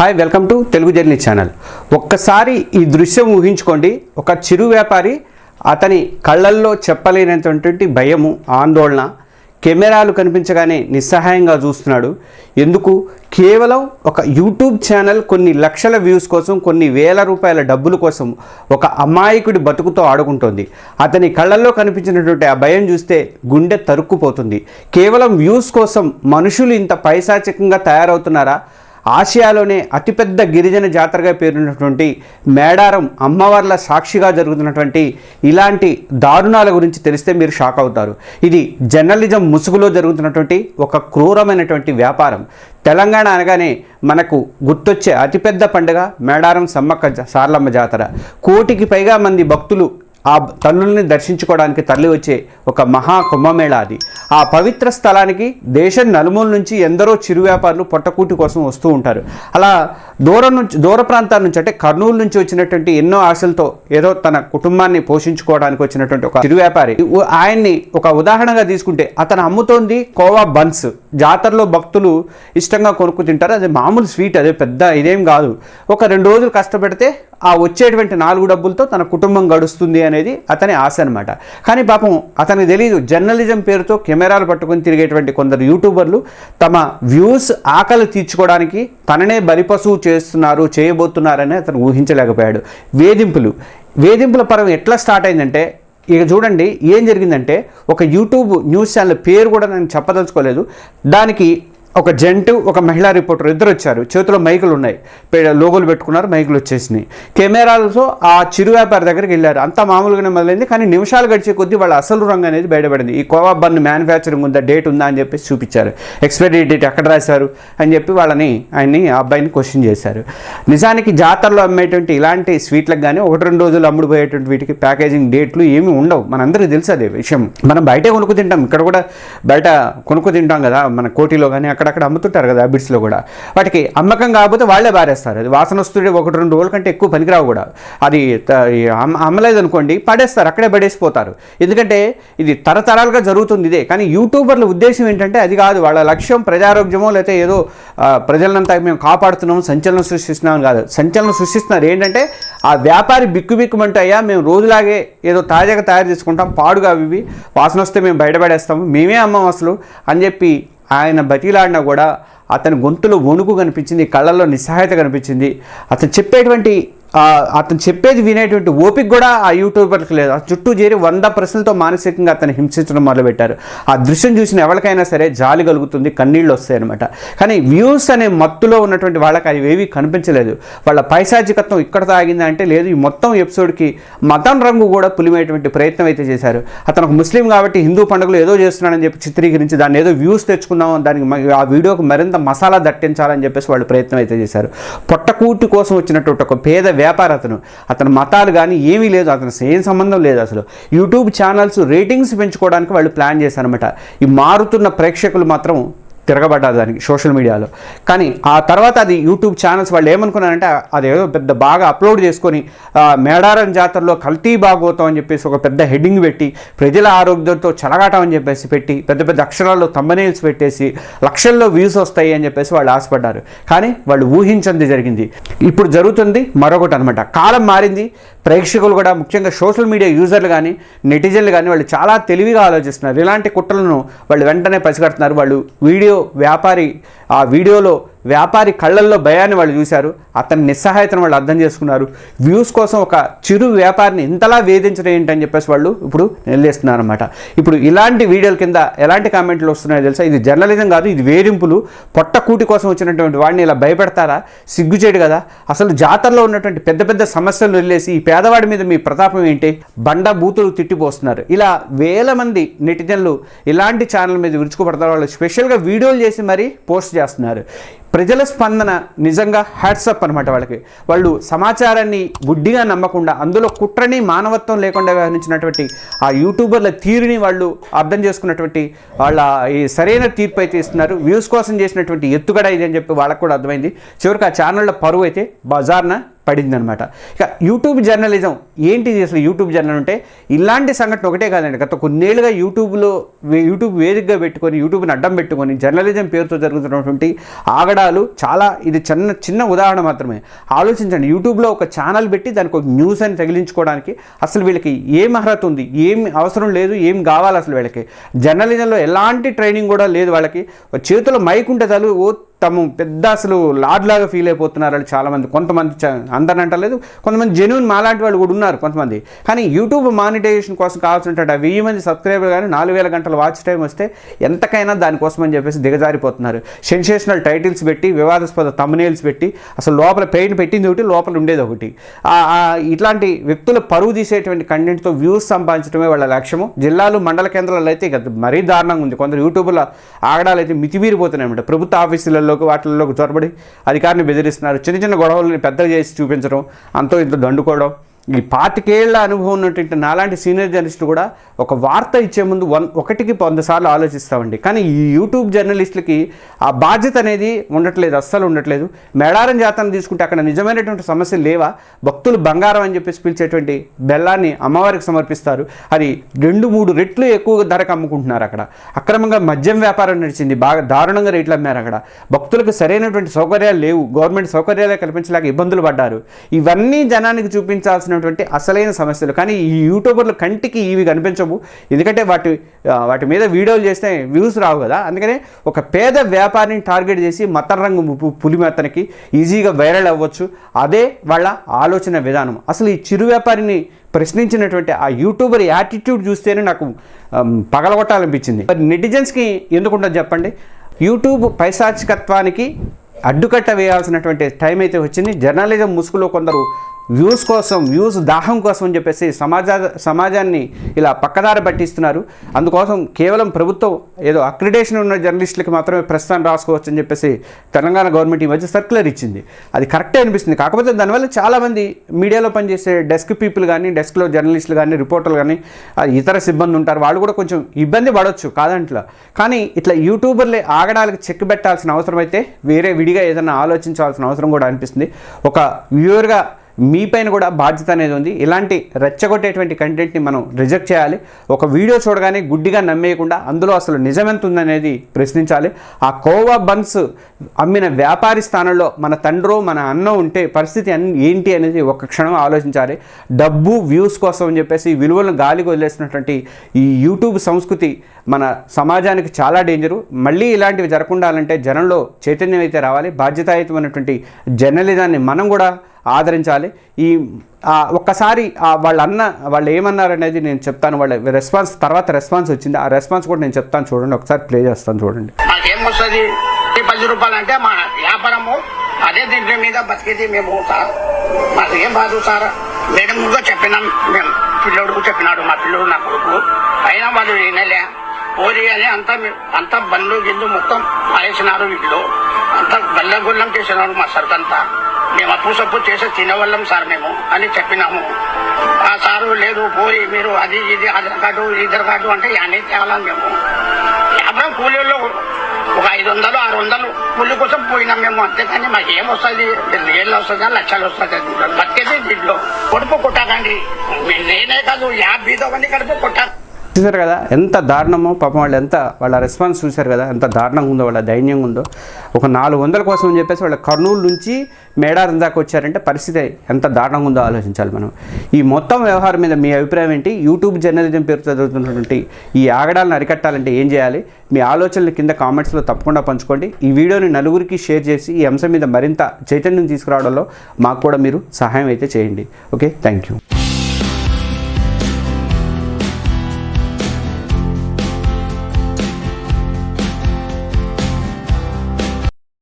Hi welcome to Telugu journey channel. ఒక్కసారి ఈ దృశ్యం ఊహించుకోండి. ఒక చిరు వ్యాపారి అతని కళ్ళల్లో చెప్పలేనటువంటి భయము ఆందోళన కెమెరాలు కనిపించగానే నిస్సహాయంగా చూస్తున్నాడు. ఎందుకు? కేవలం ఒక యూట్యూబ్ ఛానల్ కొన్ని లక్షల వ్యూస్ కోసం కొన్ని వేల రూపాయల డబ్బుల కోసం ఒక అమాయకుడి బతుకుతో ఆడుకుంటోంది. అతని కళ్ళల్లో కనిపించినటువంటి ఆ భయం చూస్తే గుండె తరుక్కుపోతుంది. కేవలం వ్యూస్ కోసం మనుషులు ఇంత పైశాచికంగా తయారవుతున్నారా? ఆసియాలోనే అతిపెద్ద గిరిజన జాతరగా పేరున్నటువంటి మేడారం అమ్మవార్ల సాక్షిగా జరుగుతున్నటువంటి ఇలాంటి దారుణాల గురించి తెలిస్తే మీరు షాక్ అవుతారు. ఇది జర్నలిజం ముసుగులో జరుగుతున్నటువంటి ఒక క్రూరమైనటువంటి వ్యాపారం. తెలంగాణ అనగానే మనకు గుర్తొచ్చే అతిపెద్ద పండుగ మేడారం సమ్మక్క సార్లమ్మ జాతర. కోటికి పైగా మంది భక్తులు ఆ తల్లుల్ని దర్శించుకోవడానికి తరలి వచ్చే ఒక మహా కుంభమేళ అది ఆ పవిత్ర స్థలానికి దేశం నలుమూల నుంచి ఎందరో చిరు వ్యాపారులు పొట్టకూటి కోసం వస్తూ ఉంటారు. అలా దూరం నుంచి దూర ప్రాంతాల నుంచి అంటే కర్నూలు నుంచి వచ్చినటువంటి ఎన్నో ఆశలతో ఏదో తన కుటుంబాన్ని పోషించుకోవడానికి వచ్చినటువంటి ఒక చిరు వ్యాపారి. ఆయన్ని ఒక ఉదాహరణగా తీసుకుంటే అతను అమ్ముతోంది కోవా బన్స్. జాతరలో భక్తులు ఇష్టంగా కొనుక్కు తింటారు. అది మామూలు స్వీట్ అదే పెద్ద ఇదేం కాదు. ఒక రెండు రోజులు కష్టపెడితే ఆ వచ్చేటువంటి నాలుగు డబ్బులతో తన కుటుంబం గడుస్తుంది అనేది అతని ఆశ అనమాట కానీ పాపం అతనికి తెలియదు జర్నలిజం పేరుతో కెమెరాలు పట్టుకొని తిరిగేటువంటి కొందరు యూట్యూబర్లు తమ వ్యూస్ ఆకలి తీర్చుకోవడానికి తననే బలిపశువు చేస్తున్నారు చేయబోతున్నారని అతను ఊహించలేకపోయాడు. వేధింపులు. వేధింపుల పరం ఎట్లా స్టార్ట్ అయిందంటే ఇక చూడండి ఏం జరిగిందంటే ఒక యూట్యూబ్ న్యూస్ ఛానల్ పేరు కూడా నేను చెప్పదలుచుకోలేదు. దానికి ఒక జంటు ఒక మహిళా రిపోర్టర్ ఇద్దరు వచ్చారు చేతిలో మైకులు ఉన్నాయి లోగోలు పెట్టుకున్నారు మైకులు వచ్చేసినాయి కెమెరాలతో ఆ చిరు వ్యాపారి దగ్గరికి వెళ్ళారు. అంతా మామూలుగానే మొదలైంది కానీ నిమిషాలు గడిచే కొద్దీ వాళ్ళ అసలు రంగు అనేది బయటపడింది. ఈ కోవా బన్ మ్యానుఫ్యాక్చరింగ్ ఉందా డేట్ ఉందా అని చెప్పేసి చూపించారు. ఎక్స్పైరీ డేట్ ఎక్కడ రాశారు అని చెప్పి వాళ్ళని ఆయన్ని ఆ అబ్బాయిని క్వశ్చన్ చేశారు. నిజానికి జాతరలో అమ్మేటువంటి ఇలాంటి స్వీట్లకు కానీ ఒకటి రెండు రోజులు అమ్ముడుపోయేటువంటి వీటికి ప్యాకేజింగ్ డేట్లు ఏమి ఉండవు. మనందరికీ తెలుసు అదే విషయం. మనం బయటే కొనుక్కు తింటాం. ఇక్కడ కూడా బయట కొనుక్కు తింటాం కదా మన కోటిలో కానీ అక్కడక్కడ అమ్ముతుంటారు కదా బిడ్స్లో కూడా. వాటికి అమ్మకం కాకపోతే వాళ్ళే బారేస్తారు. అది వాసన వస్తుంటే ఒకటి రెండు రోజుల కంటే ఎక్కువ పనికిరావు కూడా. అది అమ్మ అమ్మలేదు అనుకోండి పడేస్తారు అక్కడే పడేసిపోతారు. ఎందుకంటే ఇది తరతరాలుగా జరుగుతుంది ఇదే. కానీ యూట్యూబర్ల ఉద్దేశం ఏంటంటే అది కాదు. వాళ్ళ లక్ష్యం ప్రజారోగ్యమో లేకపోతే ఏదో ప్రజలంతా మేము కాపాడుతున్నాం సంచలనం సృష్టిస్తున్నాం కాదు. సంచలనం సృష్టిస్తున్నారు. ఏంటంటే ఆ వ్యాపారి బిక్కుబిక్కుమంటే అయ్యా మేము రోజులాగే ఏదో తాజాగా తయారు చేసుకుంటాం పాడుగా అవి ఇవి. వాసన వస్తే మేము బయటపడేస్తాము. మేమే అమ్మం అసలు అని చెప్పి ఆయన బతిలాడినా కూడా అతని గొంతులో వణుకు కనిపించింది కళ్ళల్లో నిస్సహాయత కనిపించింది. అతను చెప్పేటువంటి అతను చెప్పేది వినేటువంటి ఓపిక కూడా ఆ యూట్యూబర్కి లేదు. ఆ చుట్టూ చేరి వంద ప్రశ్నలతో మానసికంగా అతను హింసించడం మొదలుపెట్టారు. ఆ దృశ్యం చూసిన ఎవరికైనా సరే జాలి కలుగుతుంది కన్నీళ్ళు వస్తాయి అనమాట కానీ వ్యూస్ అనే మత్తులో ఉన్నటువంటి వాళ్ళకి అవి ఏవి కనిపించలేదు. వాళ్ళ పైశాచికత్వం ఇక్కడ తాగిందా అంటే లేదు. ఈ మొత్తం ఎపిసోడ్కి మతం రంగు కూడా పులిమేటువంటి ప్రయత్నం అయితే చేశారు. అతను ఒక ముస్లిం కాబట్టి హిందూ పండుగలు ఏదో చేస్తున్నాడని చెప్పి చిత్రీకరించి దాన్ని ఏదో వ్యూస్ తెచ్చుకుందాం దానికి ఆ వీడియోకి మరింత మసాలా దట్టించాలని చెప్పేసి వాళ్ళు ప్రయత్నం అయితే చేశారు. పొట్టకూటి కోసం వచ్చినటువంటి ఒక పేద వ్యాపార అతను అతని మతాలు కానీ ఏమీ లేదు అతను ఏం సంబంధం లేదు అసలు. యూట్యూబ్ ఛానల్స్ రేటింగ్స్ పెంచుకోవడానికి వాళ్ళు ప్లాన్ చేశారనమాట ఈ మారుతున్న ప్రేక్షకులు మాత్రం తిరగబడ్డారు దానికి సోషల్ మీడియాలో. కానీ ఆ తర్వాత అది యూట్యూబ్ ఛానల్స్ వాళ్ళు ఏమనుకున్నారంటే అది ఏదో పెద్ద బాగా అప్లోడ్ చేసుకొని మేడారం జాతరలో కల్తీ బాగోతాం అని చెప్పేసి ఒక పెద్ద హెడ్డింగ్ పెట్టి ప్రజల ఆరోగ్యంతో చెలగాటం అని చెప్పేసి పెట్టి పెద్ద పెద్ద అక్షరాల్లో తమ్మనేల్స్ పెట్టేసి లక్షల్లో వ్యూస్ వస్తాయి అని చెప్పేసి వాళ్ళు ఆశపడ్డారు. కానీ వాళ్ళు ఊహించింది జరిగింది. ఇప్పుడు జరుగుతుంది మరొకటి అనమాట కాలం మారింది. ప్రేక్షకులు కూడా ముఖ్యంగా సోషల్ మీడియా యూజర్లు కానీ నెటిజన్లు కానీ వాళ్ళు చాలా తెలివిగా ఆలోచిస్తున్నారు. ఇలాంటి కుట్రలను వాళ్ళు వెంటనే పసిగడుతున్నారు వాళ్ళు వీడియో వ్యాపారి ఆ వీడియోలో వ్యాపారి కళ్ళల్లో భయాన్ని వాళ్ళు చూశారు. అతని నిస్సహాయతను వాళ్ళు అర్థం చేసుకున్నారు. వ్యూస్ కోసం ఒక చిరు వ్యాపారిని ఇంతలా వేధించడం ఏంటని చెప్పేసి వాళ్ళు ఇప్పుడు నిలదీస్తున్నారు అనమాట ఇప్పుడు ఇలాంటి వీడియోల కింద ఎలాంటి కామెంట్లు వస్తున్నాయో తెలుసా? ఇది జర్నలిజం కాదు ఇది వేధింపులు. పొట్టకూటి కోసం వచ్చినటువంటి వాడిని ఇలా భయపెడతారా? సిగ్గుచేడు కదా. అసలు జాతరలో ఉన్నటువంటి పెద్ద పెద్ద సమస్యలు వదిలేసి ఈ పేదవాడి మీద మీ ప్రతాపం ఏంటి? బండ బూతులు తిట్టిపోస్తున్నారు. ఇలా వేల మంది నెటిజన్లు ఇలాంటి ఛానల్ మీద విరుచుకుపడతారు. వాళ్ళు స్పెషల్గా వీడియోలు చేసి మరీ పోస్ట్ చేస్తున్నారు. ప్రజల స్పందన నిజంగా హ్యాట్సప్ అనమాట వాళ్ళకి. వాళ్ళు సమాచారాన్ని గుడ్డిగా నమ్మకుండా అందులో కుట్రని మానవత్వం లేకుండా వ్యవహరించినటువంటి ఆ యూట్యూబర్ల తీరుని వాళ్ళు అర్థం చేసుకున్నటువంటి వాళ్ళ ఈ సరైన తీర్పు అయితే ఇస్తున్నారు. వ్యూస్ కోసం చేసినటువంటి ఎత్తుగడ ఇది అని చెప్పి వాళ్ళకు కూడా అర్థమైంది. చివరికి ఆ ఛానళ్ళ పరువు అయితే బజార్న పడిందనమాట. ఇక యూట్యూబ్ జర్నలిజం ఏంటిది అసలు యూట్యూబ్ జర్నల్ అంటే? ఇలాంటి సంఘటన ఒకటే కాదండి. గత కొన్నేళ్ళుగా యూట్యూబ్లో యూట్యూబ్ వేదికగా పెట్టుకొని యూట్యూబ్ని అడ్డం పెట్టుకొని జర్నలిజం పేరుతో జరుగుతున్నటువంటి ఆగడాలు చాలా ఇది చిన్న చిన్న ఉదాహరణ మాత్రమే. ఆలోచించండి. యూట్యూబ్లో ఒక ఛానల్ పెట్టి దానికి ఒక న్యూస్ అని తగిలించుకోవడానికి అసలు వీళ్ళకి ఏం అర్హత ఉంది? ఏం అవసరం లేదు? ఏం కావాలి అసలు వీళ్ళకి? జర్నలిజంలో ఎలాంటి ట్రైనింగ్ కూడా లేదు వాళ్ళకి. చేతిలో మైక్ ఉంటే చాలు ఓ తమ పెద్ద అసలు లాడ్లాగా ఫీల్ అయిపోతున్నారు వాళ్ళు చాలామంది కొంతమంది చ- అందరిని అంటలేదు. కొంతమంది జెన్యున్ మాలాంటి వాళ్ళు కూడా ఉన్నారు కొంతమంది. కానీ యూట్యూబ్ మానిటైజేషన్ కోసం కావాల్సిన ఆ వెయ్యి మంది సబ్స్క్రైబర్ కానీ నాలుగు వేల గంటల వాచ్ టైం వస్తే ఎంతకైనా దానికోసం అని చెప్పేసి దిగజారిపోతున్నారు. సెన్సేషనల్ టైటిల్స్ పెట్టి వివాదాస్పద తమ్నేల్స్ పెట్టి అసలు లోపల పెయిన్ పెట్టింది ఒకటి లోపల ఉండేది ఒకటి. ఇట్లాంటి వ్యక్తుల పరువు తీసేటువంటి కంటెంట్తో వ్యూస్ సంపాదించడమే వాళ్ళ లక్ష్యము. జిల్లాలు మండల కేంద్రాల్లో అయితే ఇక మరీ దారుణంగా ఉంది. కొందరు యూట్యూబ్లో ఆగడాలు అయితే మితిమీరిపోతున్నాయన్నమాట ప్రభుత్వ ఆఫీసులలో వాటిల్లోకి చొరబడి అధికారిని బెదిరిస్తున్నారు. చిన్న చిన్న గొడవలని పెద్దగా చేసి చూపించడం అంతో ఇంత దండుకోవడం ఈ పాతికేళ్ళ అనుభవం ఉన్నటువంటి నాలాంటి సీనియర్ జర్నలిస్టులు కూడా ఒక వార్త ఇచ్చే ముందు వన్ ఒకటికి వంద సార్లు ఆలోచిస్తామండి. కానీ ఈ యూట్యూబ్ జర్నలిస్టులకి ఆ బాధ్యత అనేది ఉండట్లేదు అస్సలు ఉండట్లేదు. మేడారం జాతరను తీసుకుంటే అక్కడ నిజమైనటువంటి సమస్యలు లేవా? భక్తులు బంగారం అని చెప్పేసి పిలిచేటువంటి బెల్లాన్ని అమ్మవారికి సమర్పిస్తారు. అది రెండు మూడు రెట్లు ఎక్కువ ధరకు అమ్ముకుంటున్నారు అక్కడ. అక్రమంగా మద్యం వ్యాపారం నడిచింది బాగా దారుణంగా రేట్లు అమ్మారు అక్కడ. భక్తులకు సరైనటువంటి సౌకర్యాలు లేవు. గవర్నమెంట్ సౌకర్యాలే కల్పించలేక ఇబ్బందులు పడ్డారు. ఇవన్నీ జనానికి చూపించాల్సిన ఉన్నటువంటి అసలైన సమస్యలు. కానీ ఈ యూట్యూబర్లు కంటికి ఇవి కనిపించవు. ఎందుకంటే వాటి వాటి మీద వీడియోలు చేస్తే వ్యూస్ రావు కదా. అందుకనే ఒక పేద వ్యాపారిని టార్గెట్ చేసి మత రంగు పులిమెత్తనికి పులి ఈజీగా వైరల్ అవ్వచ్చు. అదే వాళ్ళ ఆలోచన విధానం. అసలు ఈ చిరు వ్యాపారిని ప్రశ్నించినటువంటి ఆ యూట్యూబర్ యాటిట్యూడ్ చూస్తేనే నాకు పగలగొట్టాలనిపించింది. మరి నెటిజన్స్కి ఎందుకుంటుందో చెప్పండి? యూట్యూబ్ పైశాచికత్వానికి అడ్డుకట్ట వేయాల్సినటువంటి టైం అయితే వచ్చింది. జర్నలిజం ముసుగులో కొందరు వ్యూస్ కోసం వ్యూస్ దాహం కోసం అని చెప్పేసి సమాజ సమాజాన్ని ఇలా పక్కదారి పట్టిస్తున్నారు. అందుకోసం కేవలం ప్రభుత్వం ఏదో అక్రిడేషన్ ఉన్న జర్నలిస్టులకి మాత్రమే ప్రస్తుతం రాసుకోవచ్చు అని చెప్పేసి తెలంగాణ గవర్నమెంట్ ఈ మధ్య సర్క్యులర్ ఇచ్చింది. అది కరెక్టే అనిపిస్తుంది. కాకపోతే దానివల్ల చాలామంది మీడియాలో పనిచేసే డెస్క్ పీపుల్ కానీ డెస్క్లో జర్నలిస్టులు కానీ రిపోర్టర్లు కానీ ఇతర సిబ్బంది ఉంటారు. వాళ్ళు కూడా కొంచెం ఇబ్బంది పడవచ్చు కాదంట్లో కానీ ఇట్లా యూట్యూబర్లే ఆగడాలకు చెక్ పెట్టాల్సిన అవసరం అయితే వేరే విడిగా ఏదైనా ఆలోచించాల్సిన అవసరం కూడా అనిపిస్తుంది. ఒక వ్యూవర్గా మీ పైన కూడా బాధ్యత అనేది ఉంది. ఇలాంటి రెచ్చగొట్టేటువంటి కంటెంట్ని మనం రిజెక్ట్ చేయాలి. ఒక వీడియో చూడగానే గుడ్డిగా నమ్మేయకుండా అందులో అసలు నిజమెంత ఉందనేది ప్రశ్నించాలి. ఆ కోవా బన్స్ అమ్మిన వ్యాపారి స్థానంలో మన తండ్రో మన అన్న ఉంటే పరిస్థితి అన్ ఏంటి అనేది ఒక క్షణం ఆలోచించాలి. డబ్బు వ్యూస్ కోసం అని చెప్పేసి విలువలను గాలికి వదిలేసినటువంటి ఈ యూట్యూబ్ సంస్కృతి మన సమాజానికి చాలా డేంజరు మళ్ళీ ఇలాంటివి జరగకుండాలంటే జనంలో చైతన్యం అయితే రావాలి. బాధ్యతాయుతమైనటువంటి జర్నలిజాన్ని మనం కూడా ఆదరించాలి. ఈ ఒక్కసారి ఆ వాళ్ళ అన్న వాళ్ళు ఏమన్నారు అనేది నేను చెప్తాను. వాళ్ళ రెస్పాన్స్ తర్వాత రెస్పాన్స్ వచ్చింది. ఆ రెస్పాన్స్ కూడా నేను చెప్తాను చూడండి. ఒకసారి ప్లే చేస్తాను చూడండి. మాకేం వస్తుంది? పది రూపాయలు అంటే మా వ్యాపారము అదే దీంట్లో మీద బతికేది మేము సార్ మాకు ఏం బాధ సార్? మేడం కూడా చెప్పినాం. మేము పిల్లోడుకు చెప్పినాడు మా పిల్లోడు నా కొడుకు. అయినా వాళ్ళు వినలే. పోరి అని అంతా మీ- అంతా బండ్లు గిల్లు మొత్తం పారేసినారు వీళ్ళు. అంతా గల్ల గుల్లం చేసినారు మా సర్కంతా మేము అప్పు సప్పు చేసి తినవల్లం సార్ మేము అని చెప్పినాము. ఆ సారు లేదు పోయి మీరు అది ఇది ఆధార్ కార్డు ఈధార్ కార్డు అంటే అన్నీ తేవాలని మేము. వ్యాపారం కూలీల్లో ఒక ఐదు వందలు ఆరు వందలు కూలి కోసం పోయినాం మేము. అంతేకాని మాకు ఏం వస్తుంది? ఏళ్ళు వస్తుందా? లక్షలు వస్తుంది? బతికేది దీంట్లో కడుపు కొట్టకండి. నేనే కాదు యాభై మంది కడుపు కొట్ట చూసారు కదా ఎంత దారుణమో పాపం వాళ్ళు ఎంత వాళ్ళ రెస్పాన్స్ చూశారు కదా ఎంత దారుణంగా ఉందో వాళ్ళ దైన్యంగా ఉందో. ఒక నాలుగు వందల కోసం అని చెప్పేసి వాళ్ళ కర్నూలు నుంచి మేడారం దాకా వచ్చారంటే పరిస్థితి ఎంత దారుణంగా ఉందో ఆలోచించాలి మనం. ఈ మొత్తం వ్యవహారం మీద మీ అభిప్రాయం ఏంటి? యూట్యూబ్ జర్నలిజం పేరుతో చదువుతున్నటువంటి ఈ ఆగడాలను అరికట్టాలంటే ఏం చేయాలి? మీ ఆలోచనలు కింద కామెంట్స్లో తప్పకుండా పంచుకోండి. ఈ వీడియోని నలుగురికి షేర్ చేసి ఈ అంశం మీద మరింత చైతన్యం తీసుకురావడంలో మాకు కూడా మీరు సహాయం అయితే చేయండి. ఓకే? Thank you